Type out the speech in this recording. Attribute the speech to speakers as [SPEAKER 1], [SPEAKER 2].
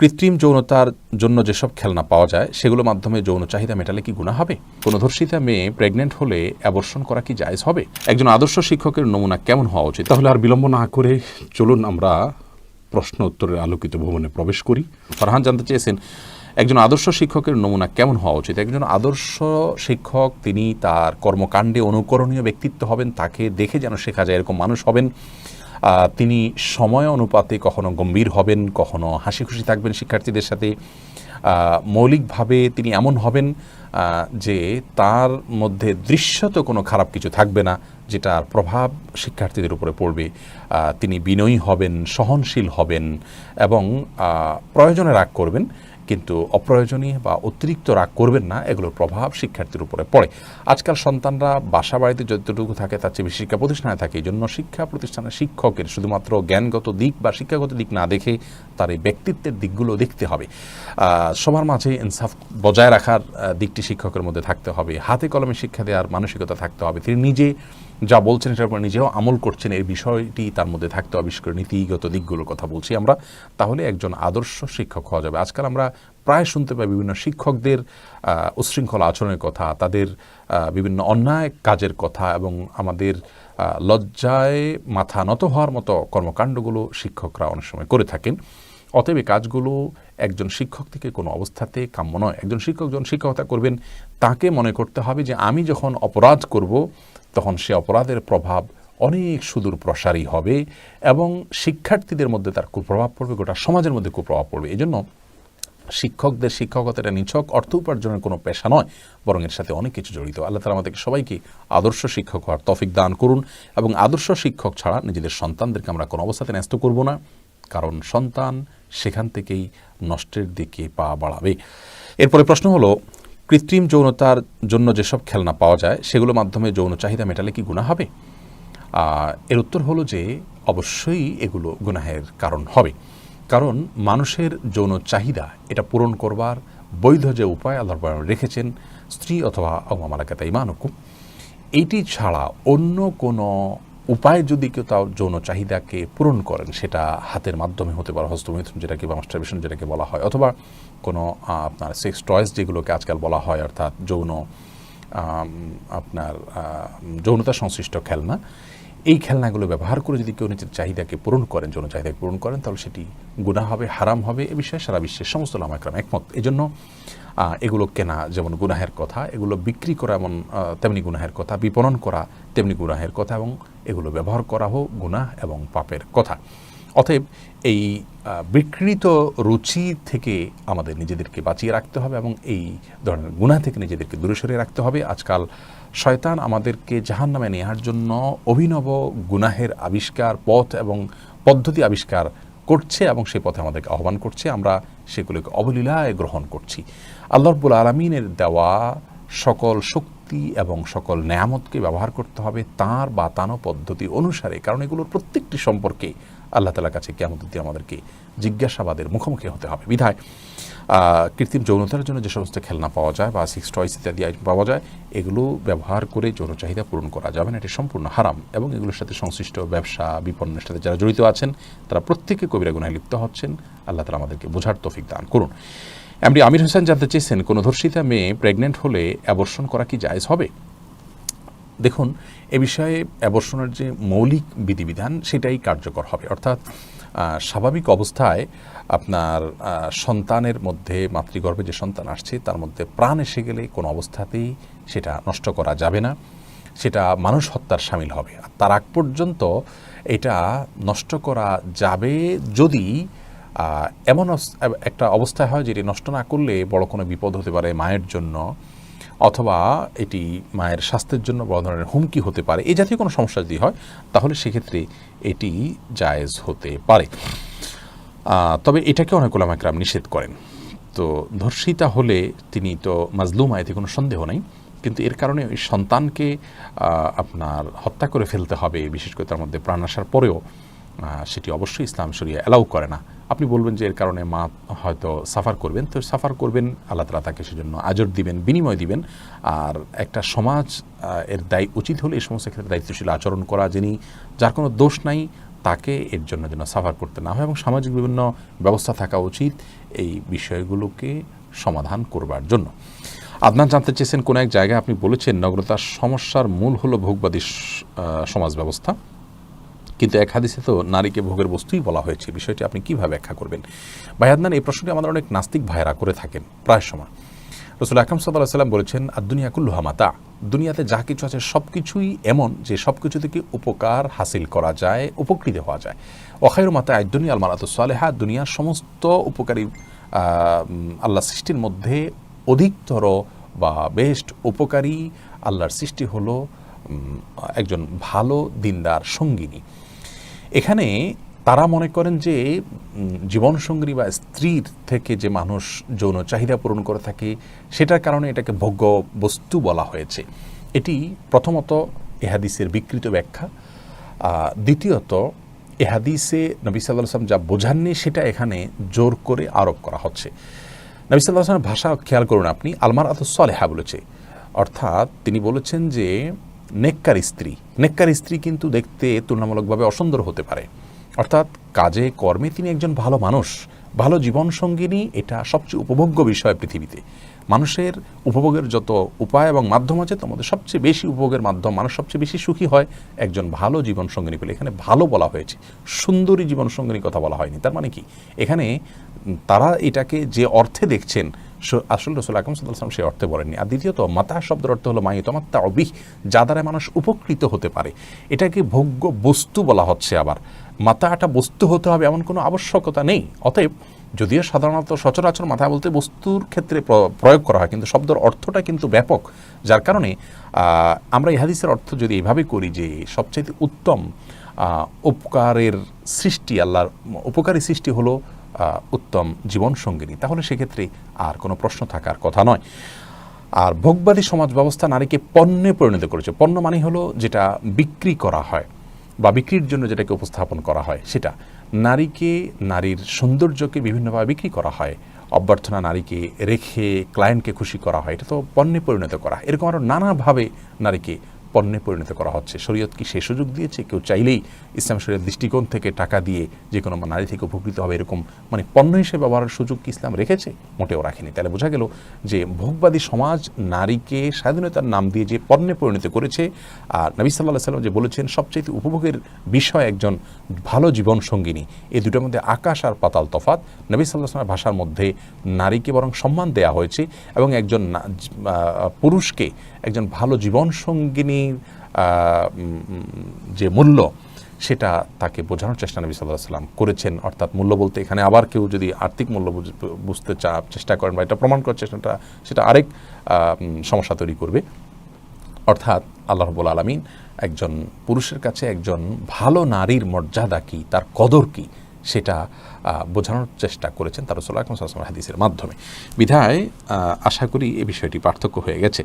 [SPEAKER 1] কৃত্রিম যৌনতার জন্য যেসব খেলনা পাওয়া যায় সেগুলোর মাধ্যমে যৌন চাহিদা মেটালে কি গুণা হবে? কোনো ধর্ষিতা মেয়ে প্রেগনেন্ট হলে অ্যাবর্ষণ করা কি জায়জ হবে? একজন আদর্শ শিক্ষকের নমুনা কেমন হওয়া উচিত?
[SPEAKER 2] তাহলে আর বিলম্ব না করে চলুন আমরা প্রশ্ন উত্তরের আলোকিত ভবনে প্রবেশ করি।
[SPEAKER 1] ফারহান জানতে চেয়েছেন একজন আদর্শ শিক্ষকের নমুনা কেমন হওয়া উচিত? একজন আদর্শ শিক্ষক তিনি তার কর্মকাণ্ডে অনুকরণীয় ব্যক্তিত্ব হবেন তাকে দেখে যেন শেখা যায় এরকম মানুষ হবেন। তিনি সময় অনুপাতে কখনো গম্ভীর হবেন, কখনো হাসি খুশি থাকবেন শিক্ষার্থীদের সাথে। মৌলিকভাবে তিনি এমন হবেন যে তার মধ্যে দৃশ্যত কোনো খারাপ কিছু থাকবে না, যেটার প্রভাব শিক্ষার্থীদের উপরে পড়বে। তিনি বিনয়ী হবেন, সহনশীল হবেন এবং প্রয়োজনে রাগ করবেন। কিন্তু অপ্রয়োজনীয় বা অতিরিক্ত রাগ করবেন না, এগুলোর প্রভাব শিক্ষার্থীর উপরে পড়ে। আজকাল সন্তানরা বাসা বাড়িতে যতটুকু থাকে, তার চেয়ে বেশি শিক্ষা প্রতিষ্ঠানে থাকে। এই জন্য শিক্ষা প্রতিষ্ঠানের শিক্ষকের শুধুমাত্র জ্ঞানগত দিক বা শিক্ষাগত দিক না দেখে তার এই ব্যক্তিত্বের দিকগুলো দেখতে হবে। সবার মাঝে ইনসাফ বজায় রাখার দিকটি শিক্ষকের মধ্যে থাকতে হবে। হাতে কলমে শিক্ষা দেওয়ার মানসিকতা থাকতে হবে। তিনি নিজে যা বলছেন সেটার উপর নিজেও আমল করছেন, এই বিষয়টি তার মধ্যে থাকতে হবে। বিশেষ করে নীতিগত দিকগুলোর কথা বলছি আমরা। তাহলে একজন আদর্শ শিক্ষক হওয়া যাবে। আজকাল আমরা প্রায় শুনতে পাই বিভিন্ন শিক্ষকদের উচ্ছৃঙ্খল আচরণের কথা, তাদের বিভিন্ন অন্যায় কাজের কথা এবং আমাদের লজ্জায় মাথা নত হওয়ার মতো কর্মকাণ্ডগুলো শিক্ষকরা অনেক সময় করে থাকেন। অতএব এই কাজগুলো একজন শিক্ষক থেকে কোনো অবস্থাতে কাম্য নয়। একজন শিক্ষক যখন শিক্ষকতা করবেন, তাকে মনে করতে হবে যে আমি যখন অপরাধ করব তখন সে অপরাধের প্রভাব অনেক সুদূর প্রসারী হবে এবং শিক্ষার্থীদের মধ্যে তার কুপ্রভাব পড়বে, গোটা সমাজের মধ্যে কুপ্রভাব পড়বে। এই জন্য শিক্ষকদের শিক্ষকতাটা নিছক অর্থ উপার্জনের কোনো পেশা নয়, বরং এর সাথে অনেক কিছু জড়িত। আল্লাহ তালা আমাদেরকে সবাইকে আদর্শ শিক্ষক হওয়ার তফিক দান করুন এবং আদর্শ শিক্ষক ছাড়া নিজেদের সন্তানদেরকে আমরা কোনো অবস্থাতে ন্যস্ত করব না, কারণ সন্তান সেখান থেকেই নষ্টের দিকে পা বাড়াবে। এরপরে প্রশ্ন হলো কৃত্রিম যৌনতার জন্য যেসব খেলনা পাওয়া যায়, সেগুলোর মাধ্যমে যৌন চাহিদা মেটালে কি গুণা হবে? এর উত্তর হলো যে, অবশ্যই এগুলো গুনাহের কারণ হবে। কারণ মানুষের যৌন চাহিদা, এটা পূরণ করবার বৈধ যে উপায় আল্লাহ রেখেছেন, স্ত্রী অথবা মালাকাতা ইমানুকুম, এইটি ছাড়া অন্য কোনো উপায় যদি কেউ তার যৌন চাহিদাকে পূরণ করেন, সেটা হাতের মাধ্যমে হতে পারে, হস্তমিথুন যেটাকে বা মাস্টারবেশন যেটাকে বলা হয়, অথবা কোনো আপনার সেক্স টয়েস যেগুলোকে আজকাল বলা হয়, অর্থাৎ যৌন আপনার যৌনতা সংশ্লিষ্ট খেলনা এই খেলনাগুলো ব্যবহার করে যদি কেউ নিজের চাহিদাকে পূরণ করেন যৌন চাহিদাকে পূরণ করেন, তাহলে সেটি গুণা হবে, হারাম হবে, এ বিষয়ে সারা বিশ্বের সমস্ত লামাকরাম একমত। এই জন্য এগুলো কেনা যেমন গুনাহের কথা, এগুলো বিক্রি করা এমন তেমনি গুনাহের কথা, বিপণন করা তেমনি গুনাহের কথা এবং এগুলো ব্যবহার করা হোক গুনাহ এবং পাপের কথা। অতএব এই বিকৃত রুচি থেকে আমাদের নিজেদেরকে বাঁচিয়ে রাখতে হবে এবং এই ধরনের গুনাহ থেকে নিজেদেরকে দূরে সরিয়ে রাখতে হবে। আজকাল শয়তান আমাদেরকে জাহান নামে নেওয়ার জন্য অভিনব গুনাহের আবিষ্কার, পথ এবং পদ্ধতি আবিষ্কার করছে এবং সেই পথে আমাদেরকে আহ্বান করছে। আমরা সেগুলোকে অবলীলায় গ্রহণ করছি। আল্লাহ রব্বুল আলমিনের দেওয়া সকল শক্তি এবং সকল নেয়ামতকে ব্যবহার করতে হবে তার বাতানো পদ্ধতি অনুসারে। কারণ এগুলোর প্রত্যেকটি সম্পর্কে আল্লাহ তালার কাছে কেমন আমাদেরকে জিজ্ঞাসাবাদের মুখোমুখি হতে হবে। বিধায় কৃত্রিম যৌনতার জন্য যে সমস্ত খেলনা পাওয়া যায় বা সিক্স টয়েস ইত্যাদি আইটেম পাওয়া যায়, এগুলো ব্যবহার করে যৌন চাহিদা পূরণ করা যাবে না। এটি সম্পূর্ণ হারাম এবং এগুলোর সাথে সংশ্লিষ্ট ব্যবসা, বিপণনের সাথে যারা জড়িত আছেন, তারা প্রত্যেকে কবিরা গুনায় লিপ্ত হচ্ছেন। আল্লাহ তালা আমাদেরকে বোঝার তফিক দান করুন। এমনি আমির হোসেন জানতে চেয়েছেন, কোনো ধর্ষিতা মেয়ে প্রেগনেন্ট হলে অ্যাবর্ষণ করা কি জায়জ হবে? দেখুন, এ বিষয়ে অ্যাবর্ষণের যে মৌলিক বিধিবিধান, সেটাই কার্যকর হবে। অর্থাৎ স্বাভাবিক অবস্থায় আপনার সন্তানের মধ্যে, মাতৃগর্ভে যে সন্তান আসছে, তার মধ্যে প্রাণ এসে গেলে কোনো অবস্থাতেই সেটা নষ্ট করা যাবে না। সেটা মানুষ হত্যার সামিল হবে। আর তার আগ পর্যন্ত এটা নষ্ট করা যাবে যদি এমন একটা অবস্থায় হয় যেটি নষ্ট না করলে বড় কোনো বিপদ হতে পারে মায়ের জন্য। অথবা এটি মায়ের স্বাস্থ্যের জন্য বড় ধরনের হুমকি হতে পারে। এই জাতীয় কোনো সমস্যা যদি হয়, তাহলে সেক্ষেত্রে এটি জায়েজ হতে পারে। তবে এটাকে অনেক ওলামাকরাম নিষেধ করেন। তো ধর্ষিতা হলে তিনি তো মাজলুমা এতে কোনো সন্দেহ নেই। কিন্তু এর কারণে ওই সন্তানকে আপনার হত্যা করে ফেলতে হবে, বিশেষ করে তার মধ্যে প্রাণ আসার পরেও। সেটি অবশ্যই ইসলাম শরিয়া অ্যালাউ করে না। আপনি বলবেন যে এর কারণে মা হয়তো সাফার করবেন। তো সাফার করবেন, আল্লাহ তালা তাকে সেজন্য আজর দিবেন, বিনিময় দিবেন। আর একটা সমাজ এর দায়ী উচিত হলে এই সমস্ত ক্ষেত্রে দায়িত্বশীল আচরণ করা যিনি, যার কোনো দোষ নাই, তাকে এর জন্য যেন সাফার করতে না হয়। এবং সামাজিক বিভিন্ন ব্যবস্থা থাকা উচিত এই বিষয়গুলোকে সমাধান করবার জন্য। আদনান, জানতে চেয়েছেন কোন এক জায়গায় আপনি বলেছেন, নগ্নতার সমস্যার মূল হলো ভোগবাদী সমাজ ব্যবস্থা। কিন্তু এক হাদিসে তো নারীকে ভোগের বস্তুই বলা হয়েছে। বিষয়টি আপনি কীভাবে ব্যাখ্যা করবেন? ভাই আদনান, এই প্রশ্নটি আমাদের অনেক নাস্তিক ভাইরা করে থাকেন প্রায় সময়। রসুল আকরম সাল্লাহ সাল্লাম বলেছেন আর দুনিয়া কুল্লুহা মাতা। দুনিয়াতে যা কিছু আছে সব কিছুই এমন যে সব কিছু থেকে উপকার হাসিল করা যায়, উপকৃত হওয়া যায়। অখায়ুর মাতা দুনিয়া আলমারাত সালেহা। দুনিয়ার সমস্ত উপকারী আল্লাহ সৃষ্টির মধ্যে অধিকতর বা বেস্ট উপকারী আল্লাহর সৃষ্টি হলো একজন ভালো দিনদার সঙ্গিনী। এখানে তারা মনে করেন যে জীবনসঙ্গী বা স্ত্রীর থেকে যে মানুষ যৌন চাহিদা পূরণ করে থাকে, সেটার কারণে এটাকে ভোগ্য বস্তু বলা হয়েছে। এটি প্রথমত এহাদিসের বিকৃত ব্যাখ্যা। দ্বিতীয়ত এহাদিসে নবী সাল্লাহ আসলাম যা বোঝাননি, সেটা এখানে জোর করে আরোপ করা হচ্ছে। নবী সাল্লাহ আসলামের ভাষা খেয়াল করুন আপনি আলমার আত সলেহা বলেছে। অর্থাৎ তিনি বলেছেন যে নেককার স্ত্রী। নেককার স্ত্রী কিন্তু দেখতে তুলনামূলকভাবে অসুন্দর হতে পারে। অর্থাৎ কাজে, কর্মে তিনি একজন ভালো মানুষ। ভালো জীবনসঙ্গিনী এটা সবচেয়ে উপভোগ্য বিষয় পৃথিবীতে। মানুষের উপভোগের যত উপায় এবং মাধ্যম আছে, তার মধ্যে সবচেয়ে বেশি উপভোগের মাধ্যম, মানুষ সবচেয়ে বেশি সুখী হয় একজন ভালো জীবনসঙ্গিনী পেলে এখানে ভালো বলা হয়েছে। সুন্দরী জীবনসঙ্গিনীর কথা বলা হয়নি। তার মানে কি? এখানে তারা এটাকে যে অর্থে দেখছেন আসল রসুল আকরম সাল্লাম সেই অর্থে বলেননি। আর দ্বিতীয়ত, মাতা শব্দের অর্থ হলো মাই তমাত্তা অবিহ যা দ্বারা মানুষ উপকৃত হতে পারে। এটাকে ভোগ্য বস্তু বলা হচ্ছে আবার। মাতাটা বস্তু হতে হবে এমন কোনো আবশ্যকতা নেই। অতএব, যদিও সাধারণত সচরাচর মাথা বলতে বস্তুর ক্ষেত্রে প্র- প্রয়োগ করা হয়, কিন্তু শব্দের অর্থটা কিন্তু ব্যাপক। যার কারণে আমরা ইহাদিসের অর্থ যদি এভাবে করি যে সবচাইতে উত্তম উপকারের সৃষ্টি, আল্লাহর উপকারী সৃষ্টি হলো উত্তম জীবন সঙ্গিনী। তাহলে সেক্ষেত্রে আর কোনো প্রশ্ন থাকার কথা নয়। আর ভোগবাদী সমাজ ব্যবস্থা নারীকে পণ্যে পরিণত করেছে। পণ্য মানে হলো যেটা বিক্রি করা হয় বা বিক্রির জন্য যেটাকে উপস্থাপন করা হয়, সেটা। নারীকে নারীর সৌন্দর্যকে বিভিন্নভাবে বিক্রি করা হয়। অভ্যর্থনা নারীকে রেখে ক্লায়েন্টকে খুশি করা হয়। এটা তো পণ্যে পরিণত করা। এরকম আরও নানাভাবে নারীকে পণ্যে পরিণত করা হচ্ছে। শরীয়ত কি সে সুযোগ দিয়েছে? কেউ চাইলেই ইসলাম শরীয়ত দৃষ্টিকোণ থেকে টাকা দিয়ে যে কোনো নারী থেকে উপকৃত হবে এরকম মানে পণ্য হিসেবে ব্যবহারের সুযোগ কি ইসলাম রেখেছে? মোটেও রাখেনি। তাহলে বোঝা গেল যে ভোগবাদী সমাজ নারীকে স্বাধীনতার নাম দিয়ে যে পণ্যে পরিণত করেছে আর নবী সাল্লাহ সাল্লাম যে বলেছেন সবচেয়ে উপভোগের বিষয় একজন ভালো জীবন সঙ্গিনী। এই দুটোর মধ্যে আকাশ আর পাতাল তফাত নবী সাল্লাহ সাল্লামের ভাষার মধ্যে নারীকে বরং সম্মান দেয়া হয়েছে এবং একজন পুরুষকে একজন ভালো জীবন উম, যে মূল্য, সেটা তাকে বোঝানোর চেষ্টা নবী সাল্লাহ সাল্লাম করেছেন। অর্থাৎ মূল্য বলতে এখানে আবার কেউ যদি আর্থিক মূল্য বুঝতে চা, চেষ্টা করেন বা এটা প্রমাণ করার চেষ্টাটা, সেটা আরেক সমস্যা তৈরি করবে। অর্থাৎ আল্লাহ রবুল আলমিন একজন পুরুষের কাছে একজন ভালো নারীর মর্যাদা কি, তার কদর কি, সেটা বোঝানোর চেষ্টা করেছেন তার রসুল্লাহ হাদিসের মাধ্যমে। বিধায় আশা করি এই বিষয়টি পার্থক্য হয়ে গেছে।